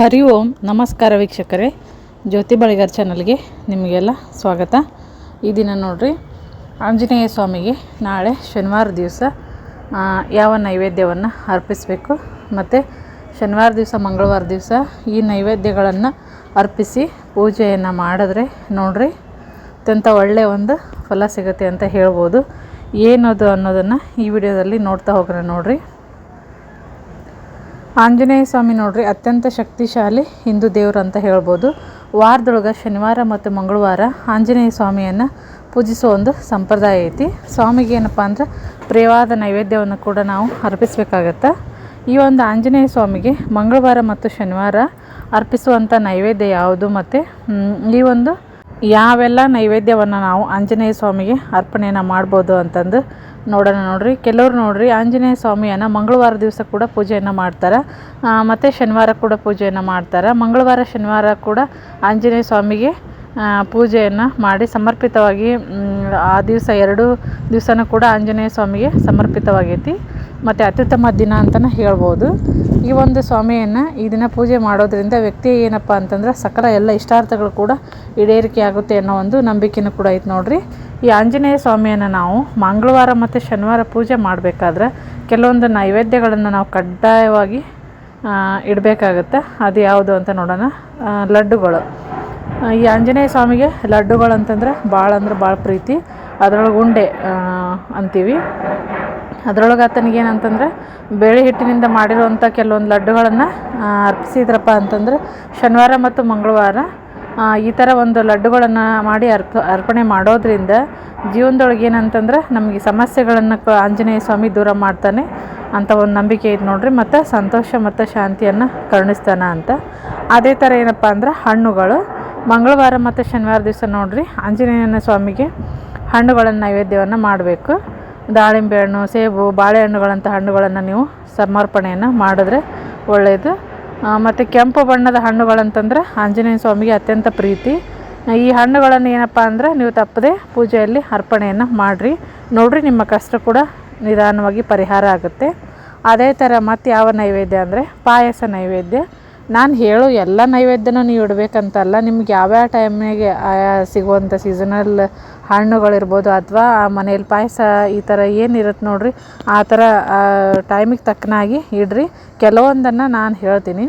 ಹರಿ ಓಂ, ನಮಸ್ಕಾರ ವೀಕ್ಷಕರೇ. ಜ್ಯೋತಿ ಬಳಿಗಾರ್ ಚಾನಲ್ಗೆ ನಿಮಗೆಲ್ಲ ಸ್ವಾಗತ. ಈ ದಿನ ನೋಡ್ರಿ, ಆಂಜನೇಯ ಸ್ವಾಮಿಗೆ ನಾಳೆ ಶನಿವಾರ ದಿವಸ ಯಾವ ನೈವೇದ್ಯವನ್ನು ಅರ್ಪಿಸಬೇಕು ಮತ್ತು ಶನಿವಾರ ದಿವಸ, ಮಂಗಳವಾರ ದಿವಸ ಈ ನೈವೇದ್ಯಗಳನ್ನು ಅರ್ಪಿಸಿ ಪೂಜೆಯನ್ನು ಮಾಡಿದ್ರೆ ನೋಡ್ರಿ, ಅತ್ಯಂತ ಒಳ್ಳೆಯ ಒಂದು ಫಲ ಸಿಗುತ್ತೆ ಅಂತ ಹೇಳ್ಬೋದು. ಏನದು ಅನ್ನೋದನ್ನು ಈ ವಿಡಿಯೋದಲ್ಲಿ ನೋಡ್ತಾ ಹೋಗ್ರೆ ನೋಡ್ರಿ. ಆಂಜನೇಯ ಸ್ವಾಮಿ ನೋಡ್ರಿ, ಅತ್ಯಂತ ಶಕ್ತಿಶಾಲಿ ಹಿಂದೂ ದೇವರು ಅಂತ ಹೇಳ್ಬೋದು. ವಾರದೊಳಗೆ ಶನಿವಾರ ಮತ್ತು ಮಂಗಳವಾರ ಆಂಜನೇಯ ಸ್ವಾಮಿಯನ್ನು ಪೂಜಿಸೋ ಒಂದು ಸಂಪ್ರದಾಯ ಐತಿ. ಸ್ವಾಮಿಗೆ ಏನಪ್ಪ ಅಂದ್ರೆ ಪ್ರಿಯವಾದ ನೈವೇದ್ಯವನ್ನು ಕೂಡ ನಾವು ಅರ್ಪಿಸಬೇಕಾಗತ್ತೆ. ಈ ಒಂದು ಆಂಜನೇಯ ಸ್ವಾಮಿಗೆ ಮಂಗಳವಾರ ಮತ್ತು ಶನಿವಾರ ಅರ್ಪಿಸುವಂಥ ನೈವೇದ್ಯ ಯಾವುದು ಮತ್ತು ಈ ಒಂದು ಯಾವೆಲ್ಲ ನೈವೇದ್ಯವನ್ನು ನಾವು ಆಂಜನೇಯ ಸ್ವಾಮಿಗೆ ಅರ್ಪಣೆಯನ್ನು ಮಾಡ್ಬೋದು ಅಂತಂದು ನೋಡೋಣ ನೋಡ್ರಿ. ಕೆಲವರು ನೋಡ್ರಿ, ಆಂಜನೇಯ ಸ್ವಾಮಿಯನ್ನು ಮಂಗಳವಾರ ದಿವಸ ಕೂಡ ಪೂಜೆಯನ್ನು ಮಾಡ್ತಾರೆ. ಮತ್ತು ಶನಿವಾರ ಕೂಡ ಪೂಜೆಯನ್ನು ಮಾಡ್ತಾರೆ. ಮಂಗಳವಾರ, ಶನಿವಾರ ಕೂಡ ಆಂಜನೇಯ ಸ್ವಾಮಿಗೆ ಪೂಜೆಯನ್ನು ಮಾಡಿ ಸಮರ್ಪಿತವಾಗಿ ಆ ದಿವಸ ಎರಡು ದಿವಸನೂ ಕೂಡ ಆಂಜನೇಯ ಸ್ವಾಮಿಗೆ ಸಮರ್ಪಿತವಾಗೈತಿ. ಮತ್ತು ಅತ್ಯುತ್ತಮ ದಿನ ಅಂತಲೇ ಹೇಳ್ಬೋದು. ಈ ಒಂದು ಸ್ವಾಮಿಯನ್ನು ಈ ದಿನ ಪೂಜೆ ಮಾಡೋದ್ರಿಂದ ವ್ಯಕ್ತಿ ಏನಪ್ಪ ಅಂತಂದ್ರೆ ಸಕಲ ಎಲ್ಲ ಇಷ್ಟಾರ್ಥಗಳು ಕೂಡ ಈಡೇರಿಕೆ ಆಗುತ್ತೆ ಅನ್ನೋ ಒಂದು ನಂಬಿಕೆನೂ ಕೂಡ ಐತೆ ನೋಡ್ರಿ. ಈ ಆಂಜನೇಯ ಸ್ವಾಮಿಯನ್ನು ನಾವು ಮಂಗಳವಾರ ಮತ್ತು ಶನಿವಾರ ಪೂಜೆ ಮಾಡಬೇಕಾದ್ರೆ ಕೆಲವೊಂದು ನೈವೇದ್ಯಗಳನ್ನು ನಾವು ಕಡ್ಡಾಯವಾಗಿ ಇಡಬೇಕಾಗತ್ತೆ. ಅದು ಯಾವುದು ಅಂತ ನೋಡೋಣ. ಲಡ್ಡುಗಳು. ಈ ಆಂಜನೇಯ ಸ್ವಾಮಿಗೆ ಲಡ್ಡುಗಳು ಅಂತಂದ್ರೆ ಭಾಳ ಅಂದ್ರೆ ಭಾಳ ಪ್ರೀತಿ. ಅದರೊಳಗೆ ಉಂಡೆ ಅಂತೀವಿ. ಅದರೊಳಗೆ ಆತನಿಗೆ ಏನಂತಂದ್ರೆ, ಬೇಳೆ ಹಿಟ್ಟಿನಿಂದ ಮಾಡಿರುವಂಥ ಕೆಲವೊಂದು ಲಡ್ಡುಗಳನ್ನು ಅರ್ಪಿಸಿದ್ರಪ್ಪ ಅಂತಂದ್ರೆ, ಶನಿವಾರ ಮತ್ತು ಮಂಗಳವಾರ ಈ ಥರ ಒಂದು ಲಡ್ಡುಗಳನ್ನು ಮಾಡಿ ಅರ್ಪ, ಅರ್ಪಣೆ ಮಾಡೋದ್ರಿಂದ ಜೀವನದೊಳಗೆ ಏನಂತಂದ್ರೆ ನಮಗೆ ಸಮಸ್ಯೆಗಳನ್ನು ಆಂಜನೇಯ ಸ್ವಾಮಿ ದೂರ ಮಾಡ್ತಾನೆ ಅಂತ ಒಂದು ನಂಬಿಕೆ ಐತೆ ನೋಡ್ರಿ. ಮತ್ತು ಸಂತೋಷ ಮತ್ತು ಶಾಂತಿಯನ್ನು ಕರುಣಿಸ್ತಾನೆ ಅಂತ. ಅದೇ ಥರ ಏನಪ್ಪ ಅಂದ್ರೆ ಹಣ್ಣುಗಳು. ಮಂಗಳವಾರ ಮತ್ತು ಶನಿವಾರ ದಿವಸ ನೋಡ್ರಿ, ಆಂಜನೇಯನ ಸ್ವಾಮಿಗೆ ಹಣ್ಣುಗಳನ್ನು ನೈವೇದ್ಯವನ್ನು ಮಾಡಬೇಕು. ದಾಳಿಂಬೆ ಹಣ್ಣು, ಸೇಬು ಬಾಳೆಹಣ್ಣುಗಳಂಥ ಹಣ್ಣುಗಳನ್ನು ನೀವು ಸಮರ್ಪಣೆಯನ್ನು ಮಾಡಿದ್ರೆ ಒಳ್ಳೆಯದು. ಮತ್ತು ಕೆಂಪು ಬಣ್ಣದ ಹಣ್ಣುಗಳಂತಂದರೆ ಆಂಜನೇಯ ಸ್ವಾಮಿಗೆ ಅತ್ಯಂತ ಪ್ರೀತಿ. ಈ ಹಣ್ಣುಗಳನ್ನು ಏನಪ್ಪ ಅಂದರೆ ನೀವು ತಪ್ಪದೆ ಪೂಜೆಯಲ್ಲಿ ಅರ್ಪಣೆಯನ್ನು ಮಾಡಿರಿ. ನೋಡಿರಿ ನಿಮ್ಮ ಕಷ್ಟ ಕೂಡ ನಿಧಾನವಾಗಿ ಪರಿಹಾರ ಆಗುತ್ತೆ. ಅದೇ ಥರ ಮತ್ತು ಯಾವ ನೈವೇದ್ಯ ಅಂದರೆ ಪಾಯಸ ನೈವೇದ್ಯ. ನಾನು ಹೇಳೋ, ಎಲ್ಲ ನೈವೇದ್ಯನೂ ನೀವು ಇಡಬೇಕಂತಲ್ಲ, ನಿಮ್ಗೆ ಯಾವ್ಯಾವ ಟೈಮಿಗೆ ಸಿಗುವಂಥ ಸೀಸನಲ್ ಹಣ್ಣುಗಳಿರ್ಬೋದು ಅಥವಾ ಮನೇಲಿ ಪಾಯಸ ಈ ಥರ ಏನಿರುತ್ತೆ ನೋಡಿರಿ, ಆ ಥರ ಟೈಮಿಗೆ ತಕ್ಕನಾಗಿ ಇಡ್ರಿ. ಕೆಲವೊಂದನ್ನು ನಾನು ಹೇಳ್ತೀನಿ.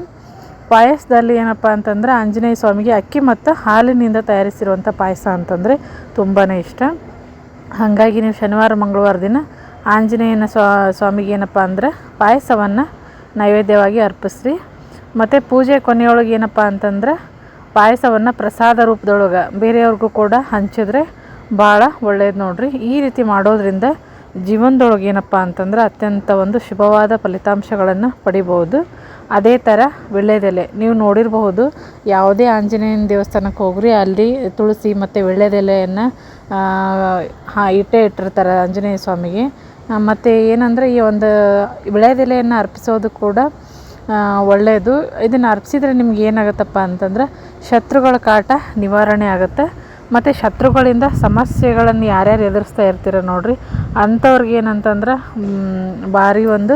ಪಾಯಸದಲ್ಲಿ ಏನಪ್ಪ ಅಂತಂದ್ರೆ ಆಂಜನೇಯ ಸ್ವಾಮಿಗೆ ಅಕ್ಕಿ ಮತ್ತು ಹಾಲಿನಿಂದ ತಯಾರಿಸಿರುವಂಥ ಪಾಯಸ ಅಂತಂದರೆ ತುಂಬಾ ಇಷ್ಟ. ಹಾಗಾಗಿ ನೀವು ಶನಿವಾರ, ಮಂಗಳವಾರ ದಿನ ಆಂಜನೇಯನ ಸ್ವಾಮಿಗೆ ಏನಪ್ಪ ಅಂದ್ರೆ ಪಾಯಸವನ್ನು ನೈವೇದ್ಯವಾಗಿ ಅರ್ಪಿಸ್ರಿ. ಮತ್ತು ಪೂಜೆ ಕೊನೆಯೊಳಗೆ ಏನಪ್ಪ ಅಂತಂದ್ರೆ ಪಾಯಸವನ್ನು ಪ್ರಸಾದ ರೂಪದೊಳಗೆ ಬೇರೆಯವ್ರಿಗೂ ಕೂಡ ಹಂಚಿದ್ರೆ ಭಾಳ ಒಳ್ಳೇದು ನೋಡ್ರಿ. ಈ ರೀತಿ ಮಾಡೋದ್ರಿಂದ ಜೀವನದೊಳಗೆ ಏನಪ್ಪ ಅಂತಂದ್ರೆ ಅತ್ಯಂತ ಒಂದು ಶುಭವಾದ ಫಲಿತಾಂಶಗಳನ್ನು ಪಡಿಬೋದು ಅದೇ ಥರ ವಿಳ್ಳೆದೆಲೆ ನೀವು ನೋಡಿರಬಹುದು ಯಾವುದೇ ಆಂಜನೇಯನ ದೇವಸ್ಥಾನಕ್ಕೆ ಹೋಗ್ರಿ, ಅಲ್ಲಿ ತುಳಸಿ ಮತ್ತು ವಿಳ್ಳೆದೆಲೆಯನ್ನು ಹಾ, ಇಟ್ಟೇ ಇಟ್ಟಿರ್ತಾರೆ ಆಂಜನೇಯ ಸ್ವಾಮಿಗೆ. ಮತ್ತು ಏನಂದರೆ ಈ ಒಂದು ವಿಳ್ಳೆದೆಲೆಯನ್ನು ಅರ್ಪಿಸೋದು ಕೂಡ ಒಳ್ಳೆಯದು ಇದನ್ನು ಅರ್ಪಿಸಿದ್ರೆ ನಿಮ್ಗೆ ಏನಾಗುತ್ತಪ್ಪ ಅಂತಂದ್ರೆ ಶತ್ರುಗಳ ಕಾಟ ನಿವಾರಣೆ ಆಗುತ್ತೆ. ಮತ್ತು ಶತ್ರುಗಳಿಂದ ಸಮಸ್ಯೆಗಳನ್ನು ಯಾರ್ಯಾರು ಎದುರಿಸ್ತಾ ಇರ್ತೀರ ನೋಡಿರಿ. ಅಂಥವ್ರಿಗೆ ಏನಂತಂದ್ರೆ ಭಾರಿ ಒಂದು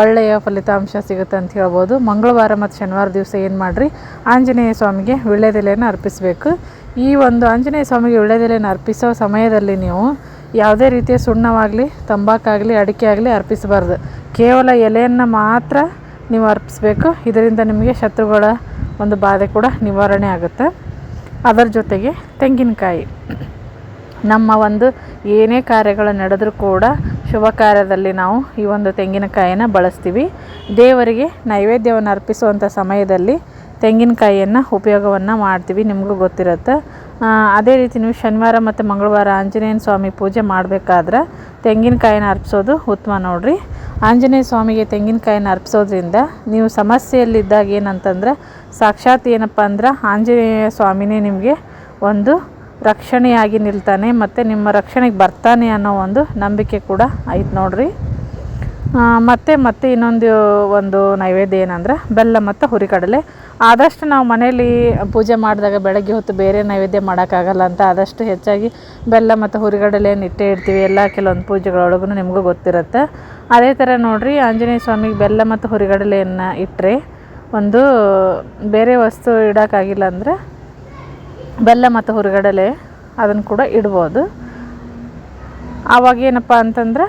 ಒಳ್ಳೆಯ ಫಲಿತಾಂಶ ಸಿಗುತ್ತೆ ಅಂತ ಹೇಳ್ಬೋದು. ಮಂಗಳವಾರ ಮತ್ತು ಶನಿವಾರ ದಿವಸ ಏನು ಮಾಡಿರಿ? ಆಂಜನೇಯ ಸ್ವಾಮಿಗೆ ವಿಳ್ಳೆದೆಲೆಯನ್ನು ಅರ್ಪಿಸಬೇಕು. ಈ ಒಂದು ಆಂಜನೇಯ ಸ್ವಾಮಿಗೆ ವಿಳ್ಳೆದೆಲೆಯನ್ನು ಅರ್ಪಿಸೋ ಸಮಯದಲ್ಲಿ ನೀವು ಯಾವುದೇ ರೀತಿಯ ಸುಣ್ಣವಾಗಲಿ, ತಂಬಾಕಾಗಲಿ, ಅಡಿಕೆ ಆಗಲಿ ಅರ್ಪಿಸಬಾರ್ದು. ಕೇವಲ ಎಲೆಯನ್ನು ಮಾತ್ರ ನೀವು ಅರ್ಪಿಸ್ಬೇಕು. ಇದರಿಂದ ನಿಮಗೆ ಶತ್ರುಗಳ ಒಂದು ಬಾಧೆ ಕೂಡ ನಿವಾರಣೆ ಆಗುತ್ತೆ. ಅದರ ಜೊತೆಗೆ ತೆಂಗಿನಕಾಯಿ. ನಮ್ಮ ಒಂದು ಏನೇ ಕಾರ್ಯಗಳು ನಡೆದರೂ ಕೂಡ ಶುಭ ಕಾರ್ಯದಲ್ಲಿ ನಾವು ಈ ಒಂದು ತೆಂಗಿನಕಾಯಿನ ಬಳಸ್ತೀವಿ. ದೇವರಿಗೆ ನೈವೇದ್ಯವನ್ನು ಅರ್ಪಿಸುವಂಥ ಸಮಯದಲ್ಲಿ ತೆಂಗಿನಕಾಯಿಯನ್ನು ಉಪಯೋಗವನ್ನು ಮಾಡ್ತೀವಿ. ನಿಮಗೂ ಗೊತ್ತಿರುತ್ತೆ. ಅದೇ ರೀತಿ ನೀವು ಶನಿವಾರ ಮತ್ತು ಮಂಗಳವಾರ ಆಂಜನೇಯನ ಸ್ವಾಮಿ ಪೂಜೆ ಮಾಡಬೇಕಾದ್ರೆ ತೆಂಗಿನಕಾಯಿನ ಅರ್ಪಿಸೋದು ಉತ್ತಮ ನೋಡಿರಿ. ಆಂಜನೇಯ ಸ್ವಾಮಿಗೆ ತೆಂಗಿನಕಾಯಿನ ಅರ್ಪಿಸೋದ್ರಿಂದ ನೀವು ಸಮಸ್ಯೆಯಲ್ಲಿದ್ದಾಗ ಏನಂತಂದ್ರೆ ಸಾಕ್ಷಾತ್ ಏನಪ್ಪ ಅಂದ್ರೆ ಆಂಜನೇಯ ಸ್ವಾಮಿನೇ ನಿಮಗೆ ಒಂದು ರಕ್ಷಣೆಯಾಗಿ ನಿಲ್ತಾನೆ ಮತ್ತು ನಿಮ್ಮ ರಕ್ಷಣೆಗೆ ಬರ್ತಾನೆ ಅನ್ನೋ ಒಂದು ನಂಬಿಕೆ ಕೂಡ ಐತೆ ನೋಡ್ರಿ. ಮತ್ತು ಮತ್ತೆ ಇನ್ನೊಂದು ಒಂದು ನೈವೇದ್ಯ ಏನಂದ್ರೆ ಬೆಲ್ಲ ಮತ್ತು ಹುರಿಕಡಲೆ. ಆದಷ್ಟು ನಾವು ಮನೇಲಿ ಪೂಜೆ ಮಾಡಿದಾಗ ಬೆಳಗ್ಗೆ ಹೊತ್ತು ಬೇರೆ ನೈವೇದ್ಯ ಮಾಡೋಕ್ಕಾಗಲ್ಲ ಅಂತ ಆದಷ್ಟು ಹೆಚ್ಚಾಗಿ ಬೆಲ್ಲ ಮತ್ತು ಹುರಿಗಡಲೆಯನ್ನು ಇಟ್ಟೇ ಇಡ್ತೀವಿ. ಎಲ್ಲ ಕೆಲವೊಂದು ಪೂಜೆಗಳೊಳಗೂ ನಿಮಗೂ ಗೊತ್ತಿರುತ್ತೆ. ಅದೇ ಥರ ನೋಡಿರಿ, ಆಂಜನೇಯ ಸ್ವಾಮಿಗೆ ಬೆಲ್ಲ ಮತ್ತು ಹುರಿಗಡಲೆಯನ್ನು ಇಟ್ಟರೆ ಒಂದು ಬೇರೆ ವಸ್ತು ಇಡೋಕ್ಕಾಗಿಲ್ಲ ಅಂದರೆ ಬೆಲ್ಲ ಮತ್ತು ಹುರಿಗಡಲೆ ಅದನ್ನು ಕೂಡ ಇಡ್ಬೋದು. ಆವಾಗ ಏನಪ್ಪ ಅಂತಂದ್ರೆ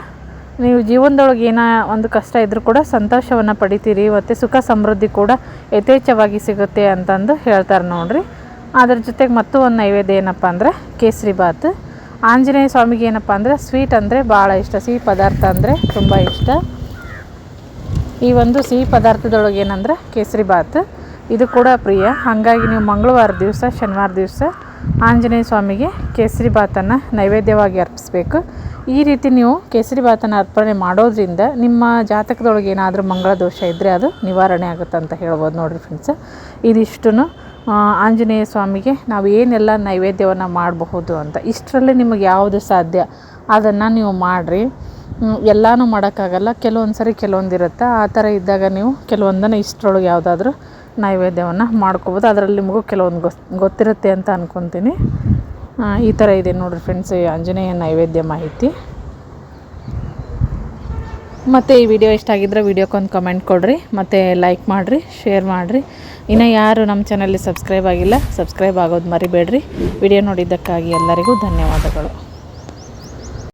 ನೀವು ಜೀವನದೊಳಗೆ ಏನ ಒಂದು ಕಷ್ಟ ಇದ್ದರೂ ಕೂಡ ಸಂತೋಷವನ್ನು ಪಡಿತೀರಿ, ಮತ್ತು ಸುಖ ಸಮೃದ್ಧಿ ಕೂಡ ಯಥೇಚ್ಛವಾಗಿ ಸಿಗುತ್ತೆ ಅಂತಂದು ಹೇಳ್ತಾರೆ ನೋಡ್ರಿ. ಅದ್ರ ಜೊತೆಗೆ ಮತ್ತೂ ಒಂದು ನೈವೇದ್ಯ ಏನಪ್ಪ ಅಂದರೆ ಕೇಸರಿ ಬಾತ್. ಆಂಜನೇಯ ಸ್ವಾಮಿಗೆ ಏನಪ್ಪ ಅಂದರೆ ಸ್ವೀಟ್ ಅಂದರೆ ಭಾಳ ಇಷ್ಟ, ಸಿಹಿ ಪದಾರ್ಥ ಅಂದರೆ ತುಂಬ ಇಷ್ಟ. ಈ ಒಂದು ಸಿಹಿ ಪದಾರ್ಥದೊಳಗೆ ಏನಂದ್ರೆ ಕೇಸರಿ ಬಾತ್. ಇದು ಕೂಡ ಪ್ರಿಯ. ಹಾಗಾಗಿ ನೀವು ಮಂಗಳವಾರ ದಿವಸ, ಶನಿವಾರ ದಿವಸ ಆಂಜನೇಯ ಸ್ವಾಮಿಗೆ ಕೇಸರಿ ಬಾತನ್ನು ನೈವೇದ್ಯವಾಗಿ ಅರ್ಪಿಸ್ಬೇಕು. ಈ ರೀತಿ ನೀವು ಕೇಸರಿ ಬಾತನ್ನು ಅರ್ಪಣೆ ಮಾಡೋದ್ರಿಂದ ನಿಮ್ಮ ಜಾತಕದೊಳಗೆ ಏನಾದರೂ ಮಂಗಳ ದೋಷ ಇದ್ದರೆ ಅದು ನಿವಾರಣೆ ಆಗುತ್ತೆ ಅಂತ ಹೇಳ್ಬೋದು ನೋಡಿರಿ ಫ್ರೆಂಡ್ಸ್ ಇದಿಷ್ಟು ಆಂಜನೇಯ ಸ್ವಾಮಿಗೆ ನಾವು ಏನೆಲ್ಲ ನೈವೇದ್ಯವನ್ನು ಮಾಡಬಹುದು ಅಂತ. ಇಷ್ಟರಲ್ಲಿ ನಿಮಗೆ ಯಾವುದು ಸಾಧ್ಯ? ಅದನ್ನು ನೀವು ಮಾಡಿರಿ. ಎಲ್ಲನೂ ಮಾಡೋಕ್ಕಾಗಲ್ಲ. ಕೆಲವೊಂದು ಸರಿ ಕೆಲವೊಂದು ಇರುತ್ತೆ. ಆ ಥರ ಇದ್ದಾಗ ನೀವು ಕೆಲವೊಂದನ್ನು ಇಷ್ಟರೊಳಗೆ ಯಾವುದಾದ್ರೂ ನೈವೇದ್ಯವನ್ನು ಮಾಡ್ಕೋಬೋದು. ಅದರಲ್ಲಿ ನಿಮಗೂ ಕೆಲವೊಂದು ಗೊತ್ತಿರುತ್ತೆ ಅಂತ ಅಂದ್ಕೊತೀನಿ ಈ ಥರ ಇದೆ ನೋಡಿರಿ ಫ್ರೆಂಡ್ಸ್ ಆಂಜನೇಯ ನೈವೇದ್ಯ ಮಾಹಿತಿ. ಮತ್ತು ಈ ವಿಡಿಯೋ ಇಷ್ಟ ಆಗಿದ್ರೆ ವಿಡಿಯೋಕ್ಕೊಂದು ಕಮೆಂಟ್ ಕೊಡಿರಿ, ಮತ್ತು ಲೈಕ್ ಮಾಡಿರಿ ಶೇರ್ ಮಾಡಿರಿ. ಇನ್ನು ಯಾರು ನಮ್ಮ ಚಾನಲ್ಲಿ ಸಬ್ಸ್ಕ್ರೈಬ್ ಆಗಿಲ್ಲ ಸಬ್ಸ್ಕ್ರೈಬ್ ಆಗೋದು ಮರಿಬೇಡ್ರಿ. ವಿಡಿಯೋ ನೋಡಿದ್ದಕ್ಕಾಗಿ ಎಲ್ಲರಿಗೂ ಧನ್ಯವಾದಗಳು.